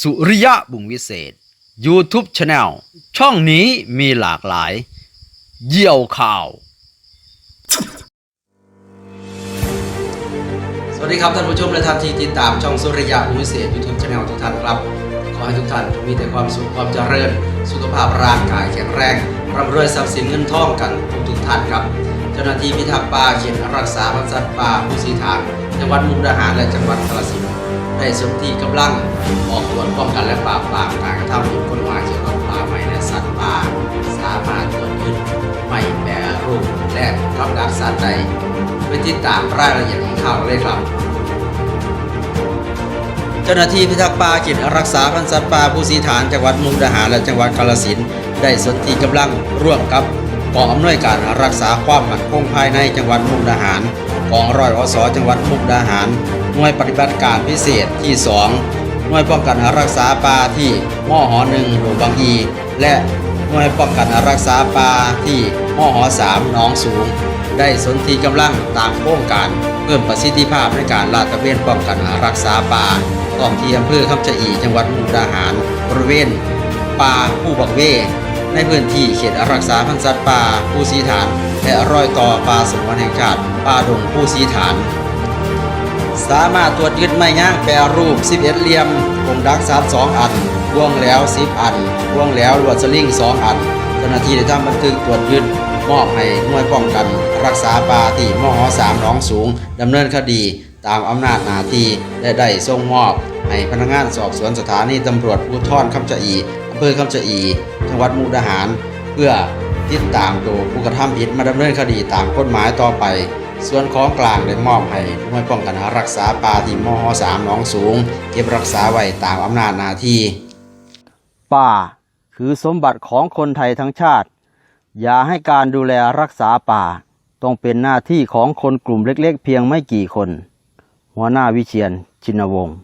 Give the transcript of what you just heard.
สุริยะบุงวิเศษ YouTube Channel ช่องนี้มีหลากหลาย เยี่ยวข่าว สวัสดีครับท่านผู้ชมและท่านที่ติดตามช่องสุริยะบุงวิเศษ YouTube Channel ทุกท่านครับ ขอให้ทุกท่านมีแต่ความสุขความเจริญ สุขภาพร่างกายแข็งแรงร่ำรวยทรัพย์สินเงินทองกันทุกทุกท่านครับ เจ้าหน้าที่พิทักษ์ป่าเขตรักษาพันธุ์สัตว์ป่าผู้สีฐานจังหวัดมุกดาหารและจังหวัดกาฬสินธุ์ ได้สนที่กำลังออกตรวจป้องกันและปราบปรามการกระทำผิดกฎหมายเกี่ยวกับป่าไม้และสัตว์ป่าสามารถตรวจยึดไม่แปรรูปและกับดักสัตว์ใดไปติดตามรายละเอียดของข่าวเลยครับ เจ้าหน้าที่พิทักษ์ป่าเขตรักษาพันธุ์สัตว์ป่าผู้สีฐานจังหวัดมุกดาหารและจังหวัดกาฬสินธุ์ได้สนที่กำลังร่วมกับกองอำนวยการรักษาความมั่นคงภายในจังหวัดมุกดาหาร กองร้อยอสจังหวัดมุกดาหาร หน่วยปฏิบัติการพิเศษที่ 2 หน่วยป้องกันรักษาป่าที่มอหอหนึ่งหลวงบางอี และหน่วยป้องกันรักษาป่าที่มอหอสามหนองสูง ได้สนธิกำลังตามโครงการเพิ่มประสิทธิภาพในการลาดตระเวนป้องกันรักษาป่าท้องที่อำเภอคำชะอีจังหวัดมุกดาหารบริเวณป่าผู้บักเว ในพื้นที่เขตรักษาพันธุ์สัตว์ป่าผู้สีฐาน และรอยต่อป่าสงวนแห่งชาติป่าดงผู้สีฐาน สามารถตรวจยึดไม้ย่างแปรรูป 11 เหลี่ยมกงดักซับ2อันร่วงแล้ว 10 อันร่วงแล้วลวดสลิง 2 อันเจ้าหน้าที่ได้ทำบันทึกตรวจยึดมอบให้หน่วยป้องกัน รักษาป่าที่มห3หนองสูงดำเนินคดีตามอำนาจหน้าที่และได้ส่งมอบให้พนักงานสอบสวนสถานีตำรวจภูธรคำชะอี ภอคำชะอีจังหวัดมุกดาหาร เพื่อติดตามตัวผู้กระทำผิดมาดำเนินคดีตามกฎหมายต่อไป ส่วนของกลางได้มอบให้หน่วยป้องกันรักษาป่าที่มห3หนองสูง เก็บรักษาไว้ตามอำนาจหน้าที่ ป่าคือสมบัติของคนไทยทั้งชาติ อย่าให้การดูแลรักษาป่า ต้องเป็นหน้าที่ของคนกลุ่มเล็กๆ เพียงไม่กี่คน หัวหน้าวิเชียนชินวงศ์